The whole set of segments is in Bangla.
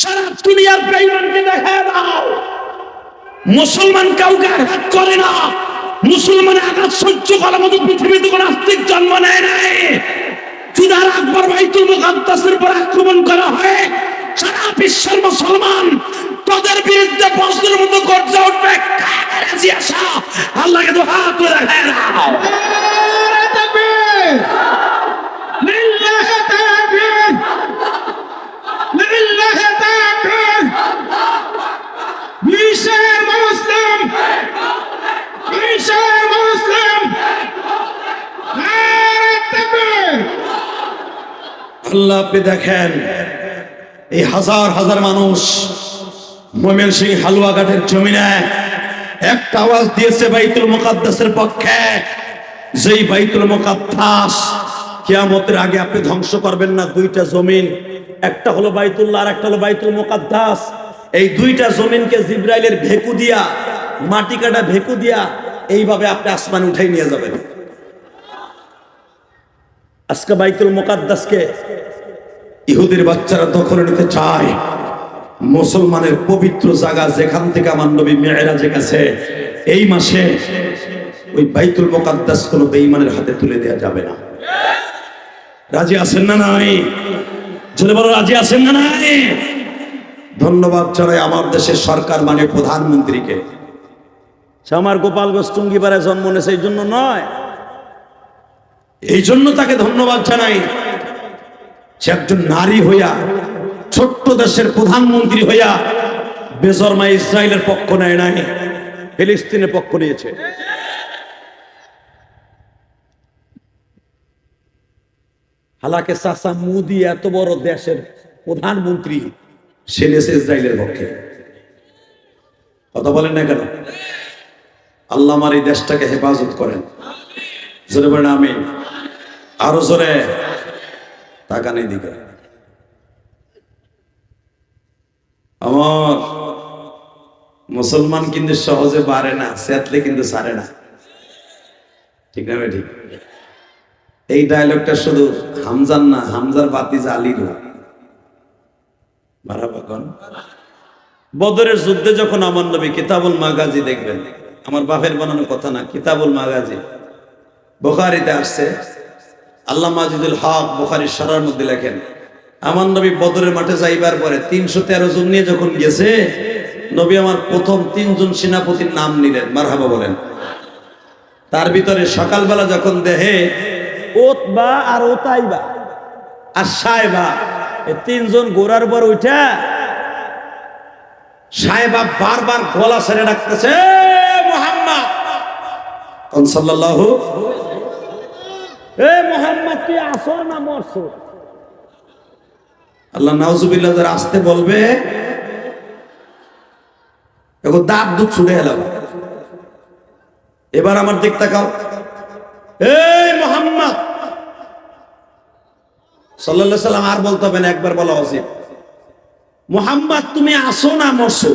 সারা দুনিয়ার বেঈমানকে দেখায় দাও। মুসলমান কাউকে আঘাত করে না। মুসলমানের আঘাত সহ্য করার মতো পৃথিবীতে কোনো আস্তিক জন্ম নেয় নাই। চুদার আকবর বাইতুল মুকাদ্দাসের উপর আক্রমণ করা হয়। সারা বিশ্বের মুসলমান তাদের বিরুদ্ধে প্রশ্নের মতো গর্জে উঠবে আল্লাহকে তো হাত করে দেখায় দাও। আল্লাহ আপনি দেখেন, এই হাজার হাজার মানুষ মোমেন সিং হালুয়াঘাটের জমিনে একটা আওয়াজ দিয়েছে বাইতুল মুকাদ্দাসের পক্ষে, যেই বাইতুল মুকাদ্দাস কিয়ামতের আগে আপনি ধ্বংস করবেন না দুইটা জমিন, একটা হলো বাইতুল্লাহ আর একটা হলো বাইতুল মুকাদ্দাস। এই দুইটা জমিনকে জিব্রাইলের ভেকু দিয়া, মাটি কাটা ভেকু দিয়া, এইভাবে আপনি আসমান উঠাই নিয়ে যাবেন। আজকে বাইতুল মুকাদ্দাসকে ইহুদের বাচ্চারা দখল নিতে চায়। মুসলমানের পবিত্র জায়গা যেখান থেকে আমার নবী মেয়েরাজে গেছে এই মাসে ওই বাইতুল মুকাদ্দাস কোনো বেঈমানের হাতে তুলে দেওয়া যাবে না। রাজি আছেন না নাই? জোরে বলো রাজি আছেন না নাই? ধন্যবাদ জানাই আমার দেশের সরকার মানে প্রধানমন্ত্রীকে। সে আমার গোপালগঞ্জ টুঙ্গিপাড়ায় জন্ম নেছে এই জন্য নয়। এই জন্য তাকে ধন্যবাদ জানাই। সে একজন নারী হইয়া, ছোট্ট দেশের প্রধানমন্ত্রী হইয়া বেজরমা ইসরায়েলের পক্ষ নেয় নাই, ফিলিস্তিনের পক্ষ নিয়েছে। হালাকে চাষা মুদি এত বড় দেশের প্রধানমন্ত্রী, সে নিয়েছে ইসরায়েলের পক্ষে। কথা বলেন না কেন? আল্লাহ আমার এই দেশটাকে হেফাজত করেন। জোরে বলেন আমি আরও জোরে। টাকা নেই দিকে। আমার মুসলমান কিন্তু সহজে বাড়ে না, সেতলে কিন্তু সারে না। ঠিক না ঠিক? এই ডায়লগটা শুধু হামজার না, হামজার বাতি জালির মারাবাগন বদরের যুদ্ধে যখন আমার নবী কিতাবুল মাগাজি দেখবেন, আমার বাপের বানানো কথা না, কিতাবুল মাগাজি। বোখারিতে আসছে। আল্লাহ মাজিদুল হক বোখারির সারার মধ্যে লেখেন, আমার নবী বদরের মাঠে যাইবার পরে তিনশো তেরো জন নিয়ে যখন গেছে, নবী আমার প্রথম তিনজন সেনাপতির নাম নিলেন, মারহাবা বলেন। তার ভিতরে সকালবেলা যখন দেহে ওতবা আর ওতাইবা আর সাহেবা তিনজন গোড়ার পর উঠা সাহেবা বারবার গলা ছেড়ে ডাকতেছে মোহাম্মদ! মোহাম্মদ, তুই আসো না মরছো। আল্লাহ নাউজুবিল্লাহ যারা আসতে বলবে এখন দাঁত দুধ ছুটে এলাম। এবার আমার দিক তাকাও। এই মোহাম্মদ, সাল্লাল্লাহু সাল্লাম আর বলতে হবে না, একবার বলা উচিত। মোহাম্মদ, তুমি আসো না, মরছো।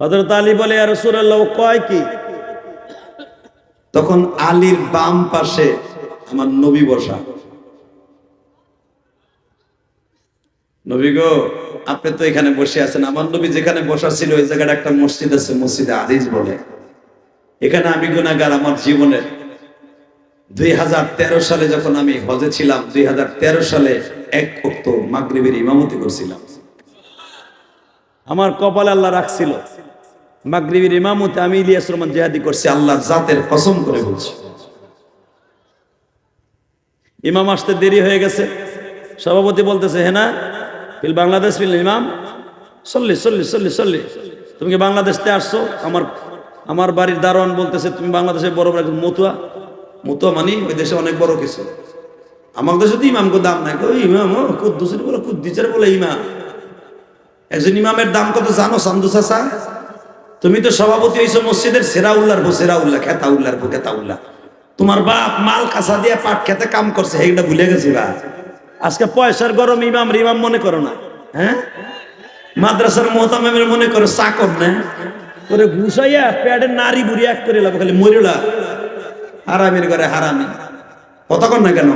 হযরত আলী বলে আর রাসূলুল্লাহ কয় কি? তখন আলীর বাম পাশে আমার নবী বসা। নবী গো, আপনি তো এখানে বসে আছেন। আমার নবী যেখানে বসা ছিল, ওই জায়গাটা একটা মসজিদ আছে, মসজিদে আরিজ বলে। এখানে আমি গুনাগার আমার জীবনের। দুই হাজার তেরো সালে যখন আমি হজে ছিলাম, দুই হাজার তেরো সালে এক অক্ত মাগরিবের ইমামতি করছিলাম। আমার কপাল আল্লাহ রাখছিল। মাগরিবের ইমামতে আমি ইলিয়াস রহমান জেহাদি করছি আল্লাহর জাতের কসম করে বলছি। ইমাম আসতে দেরি হয়ে গেছে। সভাপতি বলতেছে হ্যাঁ না, ফিল বাংলাদেশ, ফিল ইমাম, চল্লিশ চল্লিশ চল্লিশ চল্লিশ। তুমি কি বাংলাদেশতে আসছো? আমার আমার বাড়ির দারোয়ান বলতেছে, তুমি বাংলাদেশের বড় বড় মতুয়া। মতুয়া মানি ওই দেশে অনেক বড় কিছু। আমার দেশে তো ইমাম দাম নাই। ওই ইমাম কুদ্দুসের বলে কুদ্দিচার বলে ইমাম। একজন ইমামের দাম কত জানো সান্দু চাষা তুমি তো সভাপতি হয়েছো মসজিদের সেরা উল্লার ভো সেরা উল্লাহ খেতা উল্লার ভো খেতা উল্লাহ তোমার বাপ মাল কাঁচা দিয়ে পাট খেতে কাম করছে এইটা ভুলে গেছি বা। আজকে পয়সার গরম ইমাম রিমাম মনে করো না হ্যাঁ? মাদ্রাসার মোহতামের মনে করো চাকর না। করে ঘুষাইয়া প্যাডের নারী বুড়ি এক করে লাভ, খালি মরিলা হারামির ঘরে হারামি। কর না কেন?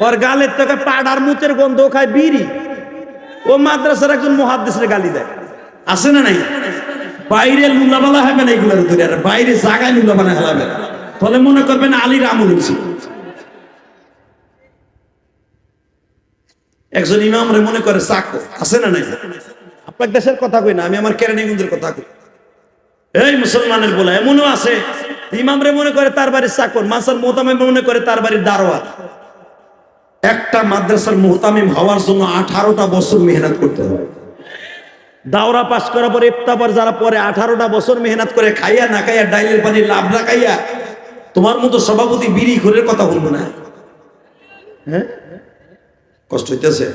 ওর গালের থেকে পাড়ার মুচের গন্ধ খায় বিড়ি। ও মাদ্রাসার একজন মহাদ্দেশের গালি দেয়। আছে না নাই? বাইরে লুলাবালা হবে না এগুলোর ধরে আর বাইরে জায়গায় লুলাবানা হেলাবে তাহলে মনে করবেন আলীর আমল হয়েছে একজন ইমামরে মনে করে, চাকো, আছে না নাই? আপনার দেশের কথা কই না, আমি আমার কেরানীগঞ্জের কথা কই। এই মুসলমানের বলে, এমনও আছে, ইমামরে মনে করে তার বাড়ির চাকর মাসার মোতামে মনে করে তার বাড়ির দারোয়া একটা মাদ্রাসার মোহতামিম হওয়ার জন্য আঠারোটা বছর মেহনত করতে হবে। দাওরা পাশ করার পরে ইফতাবার যারা পরে আঠারোটা বছর মেহনত করে খাইয়া না খাইয়া, ডাইলের পানি লাভ না খাইয়া, তোমার মতো সভাপতি বিড়ি ঘরের কথা বলব না। হ্যাঁ? কষ্ট হইতেছে।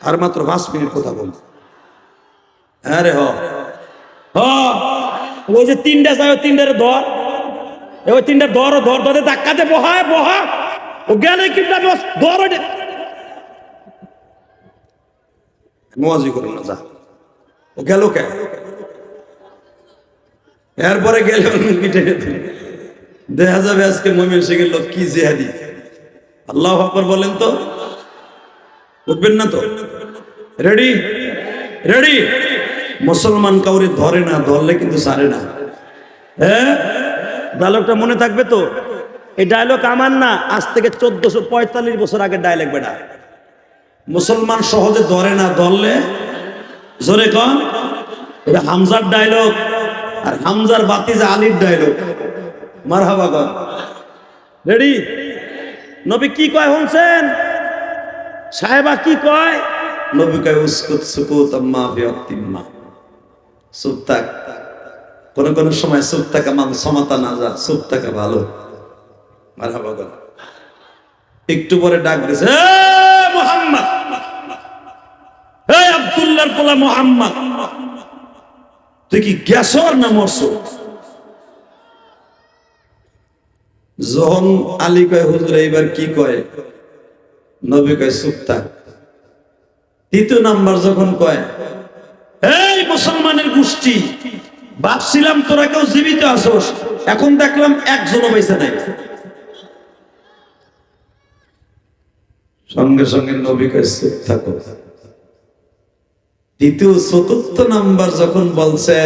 আর মাত্র পাঁচ মিনিট কথা বলব হ্যাঁ রে, হ। ওই যে তিনটা যায় ওই তিনটারে ধর ওই তিনটা ধর ধর ধরে ধাক্কাতে বহায় বহা ও গেলে কিনটা ধর মোয়াজি করুন না, যা। গেল কে? এরপরে গেল দেখা যাবে আজকে মমিন সিংহের লোক কি জেহাদি। আল্লাহ আকবর বলেন তো। উঠবেন না তো? রেডি রেডি মুসলমান কাউরে ধরে না, ধরলে কিন্তু সারে না। হ্যাঁ? ডায়লগটা মনে থাকবে তো? এই ডায়লগ আমার না, আজ থেকে চোদ্দশো পঁয়তাল্লিশ বছর আগে ডায়লগ বেটা। মুসলমান সহজে ধরে না, ধরলে জোরে কন। এটা হামজার ডায়লগ আর হামজার বাতিজা আলীর ডায়লগ মার হাবা কন। রেডি নবী কি কয় শুনছেন? সাহেবা কি কয়? নবী কয়, উস্কুত সুকুত আম্মা বিয়ক্তিম্মা চুপ থাক। কোন কোন সময় চুপ থাকা মান সমতা না যা, চুপ থাকা ভালো। মার হাবা কন। একটু পরে ডাক দিছে "এ মোহাম্মদ এই পোলা মোহাম্মদ। তুই কি গ্যাসর না মরছো যখন আলী কয়, হুজুর, এইবার কি কয়? নবী কয় থাক। তৃতীয় নাম্বার যখন কয়, এই মুসলমানের গোষ্ঠী, ভাবছিলাম তোরা কেউ জীবিত আসোস এখন দেখলাম একজনও বেঁচে নাই। সঙ্গে সঙ্গে নবী কয়, চুপ থাকো। দ্বিতীয়, চতুর্থ নাম্বার যখন বলছে,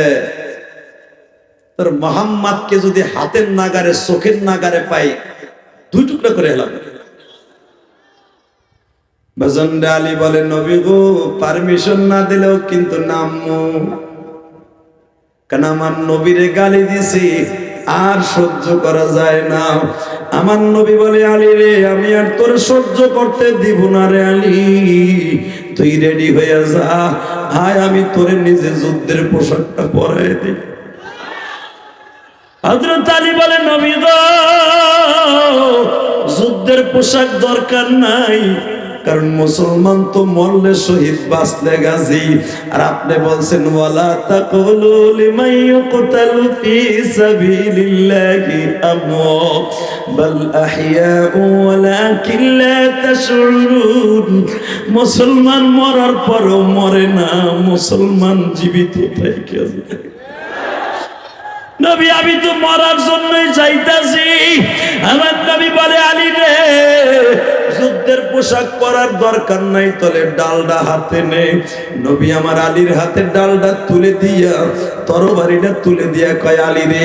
তোর মোহাম্মদকে যদি হাতের নাগারে, চোখের নাগারে পাই, দুই টুকরা করে এলাম। আলী বলে, নবী গো পারমিশন না দিলেও কিন্তু নামমু। কেন আমার নবীরে গালি দিছি, আর সহ্য করা যায় না। আমার নবী বলে, আলী রে, আমি আর তোর সহ্য করতে দিব না রে আলী। তুই রেডি হয়ে যা। আয়, আমি তোরে নিজে যুদ্ধের পোশাকটা পরাই দিই। হজরত আলী বলে নবী যুদ্ধের পোশাক দরকার নাই। কারণ মুসলমান তো মরলে শহীদ বাঁচলে গাজী। আর আপনি বলছেন, ওয়ালা তাকুলু লিমান ইউকতালু ফি সাবিলিল্লাহি আমওয়াত, বাল আহইয়াউ ওয়ালাকিন লা তাশউরুন। মুসলমান মরার পরও মরে না, মুসলমান জীবিত থেকে যায় নবী, আমি তো মরার জন্যই চাইতাছি আমার নবী বলে, আলী রে যুদ্ধের পোশাক পরার দরকার নাই, তলে ডালডা হাতে নেই নবী আমার আলীর হাতে ডালডা তুলে দিয়া, তরবারিটা তুলে দিয়া কয়, আলী রে,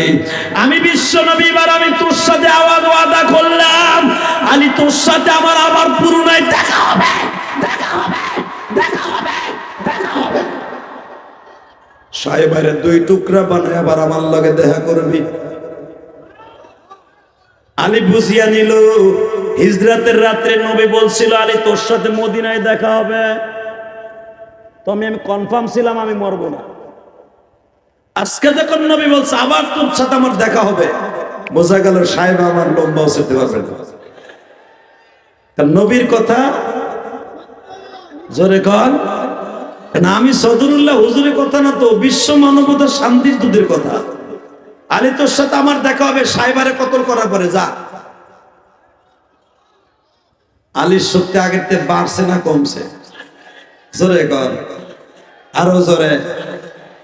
আমি বিশ্ব নবী, এবার আমি তোর সাথে আওয়াজ ওয়াদা করলাম। আলী, তোর সাথে আমার আবার পুরনায় দেখা হবে দেখা হবে দেখা হবে দেখা হবে। সাহেবের দুই টুকরা বানায় আবার আমার লগে দেখা করবি। আলী বুঝিয়া নিল হিজরাতের রাত্রে নবী বলছিল আলী তোর সাথে মদিনায় দেখা হবে। তো আমি আমি কনফার্ম ছিলাম, আমি মরব না। আজকে যখন নবী বলছে, আবার তোর সাথে আমার দেখা হবে। বোঝা গেল, সাহেব আমার লম্বাও সেতে পারবে না। নবীর কথা জোরে না, আমি সদরুল্লাহ হুজুরের কথা না তো, বিশ্ব মানবতা শান্তির দুধের কথা। আলী তোর সাথে আমার দেখা হবে সাইবারে কতল করার পরে যা। আলীর শক্তি আগের থেকে বাড়ছে না কমছে? জোরে কর। আরও জোরে।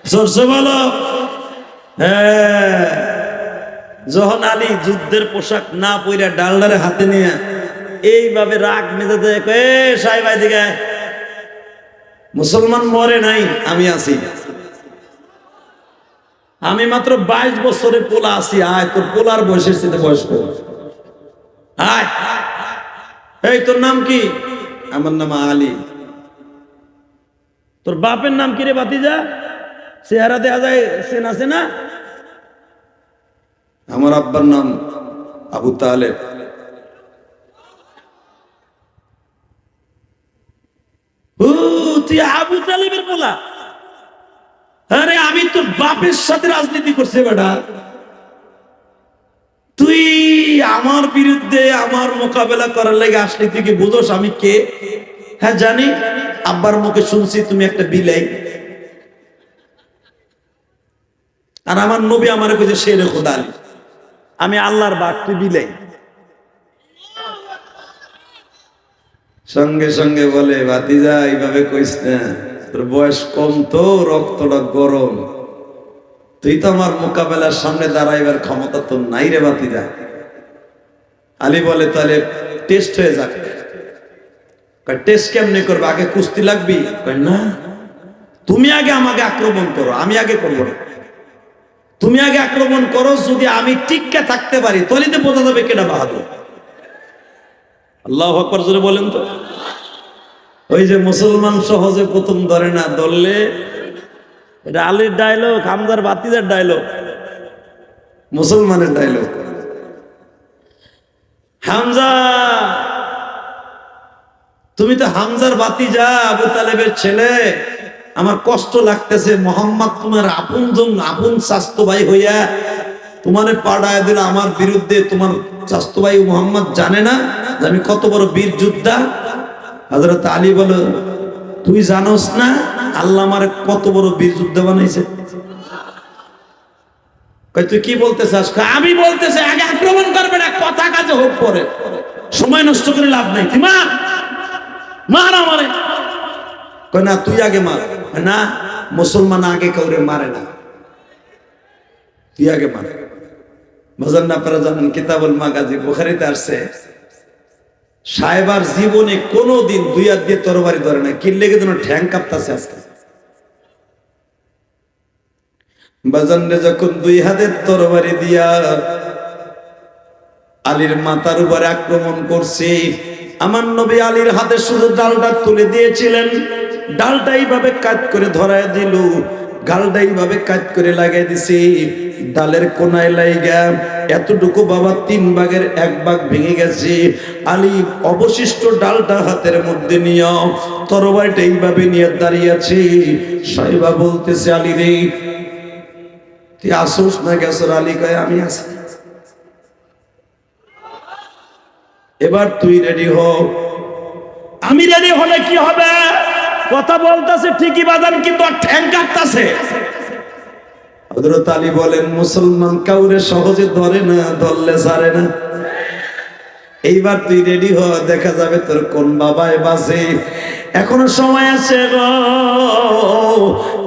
জোরছে বলো। হ্যাঁ। যখন আলী যুদ্ধের পোশাক না পইরা ডালডারে হাতে নিয়ে এইভাবে রাগ সাহেব দিকে মুসলমান মরে নাই, আমি আছি। আমি মাত্র বাইশ বছরে পোলা আছি। আয়, তোর পোলার বয়সের সাথে বয়স্ক। আয়। এই, তোর নাম কি? আমার নাম আলী। তোর বাপের নাম কি রে বাতিজা চেহারা দেওয়া যায় সেন আছে না? আমার আব্বার নাম আবু তুই আবু আমি তোর বাপের সাথে রাজনীতি করছে বেটা। তুই আমার বিরুদ্ধে আমার মোকাবেলা করার লাগে আসলি, তুই কি বুঝোস আমি কে? হ্যাঁ জানি। আব্বার মুখে শুনছি তুমি একটা বিলাই। আর আমার নবী আমার কাছে শেরে খোদা আলী, আমি আল্লাহর বাঘ তুই বিলাই। সঙ্গে সঙ্গে বলে, ভাতিজা, এইভাবে কইস না, তোর বয়স কম তো, রক্তটা গরম। তুই তো আমার মোকাবেলার সামনে দাঁড়াইবার ক্ষমতা তো নাই রে ভাতিজা আলী বলে, তাহলে টেস্ট হয়ে যাক। টেস্ট কেমনে করবে? আগে কুস্তি লাগবি? না। তুমি আগে আমাকে আক্রমণ করো, আমি আগে করব না। তুমি আগে আক্রমণ করো, যদি আমি টিক্কা থাকতে পারি, তাহলে তো বোঝা যাবে কেনা বাহাদুর। আল্লাহ আকবর জোরে বলেন তো। ওই যে মুসলমান সহজে প্রথম ধরে না, ধরলে এটা আলীর ডায়লগ হামদার বাতিদের ডায়লগ মুসলমানের ডায়লগ হামজা! তুমি তো হামজার বাতিজা আবু তালেবের ছেলে। আমার কষ্ট লাগতেছে মোহাম্মদ তোমার আপন জন আপন স্বাস্থ্য ভাই হইয়া তোমারে পাড়ায় দিল আমার বিরুদ্ধে তোমার স্বাস্থ্য ভাই মোহাম্মদ জানে না আমি কত বড় বীর যোদ্ধা। হজরত আলী বলো তুই জানোস না আল্লাহ আমার কত বড় বীর যুদ্ধ বানাইছে? কই তুই কি বলতে চাস আমি বলতে চাই আগে আক্রমণ করবে না, কথা কাজে হোক পরে। সময় নষ্ট করে লাভ নাই। কি মার মার আমারে। কয়, না, তুই আগে মার। না, মুসলমান আগে কাউরে মারে না। তুই আগে মার। ভজন আপনারা জানেন, কিতাবুল মাগাজি বুখারিতে আসছে সাহেবার জীবনে কোনোদিন দুই হাত দিয়ে তরবারি ধরে না কিনলে যেন ঠ্যাং কাঁপতাছে আজকে? বাজানরে যখন দুই হাতের তরবারি দিয়া আলীর মাথার উপরে আক্রমণ করছে, আমার নবী আলীর হাতে শুধু ডালটা তুলে দিয়েছিলেন। ডালটা এইভাবে কাজ করে ধরায় দিল, গালটা এইভাবে কাজ করে লাগাই দিছি। ডালের কোনায় লাইগা এতটুকু বাবা তিন ভাগের এক ভাগ ভেঙে গেছে। আলী অবশিষ্ট ডালটা হাতের মধ্যে নিয়ে তরবারিটা এইভাবে নিয়ে দাঁড়িয়ে আছে। সাহেবা বলতেছে, আলী রে, তুই আসোস না গেছর আলী কয়, আমি আসি এবার তুই রেডি হ। আমি রেডি হলে কি হবে? কথা বলতেছে, ঠিকই বাজান, কিন্তু ঠ্যাং কাটতাছে। হযরত আলী বলেন, মুসলমান কাউরে সহজে ধরে না, ধরলে ছাড়ে না। এইবার তুই রেডি হ, দেখা যাবে তোর কোন বাবায় বাসে এখনও সময় আছে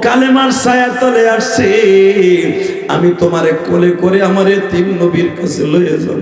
কালেমার ছায়া তলে আসছে। আমি তোমারে কোলে করে আমার তিন নবীর কাছে লয়ে যাব।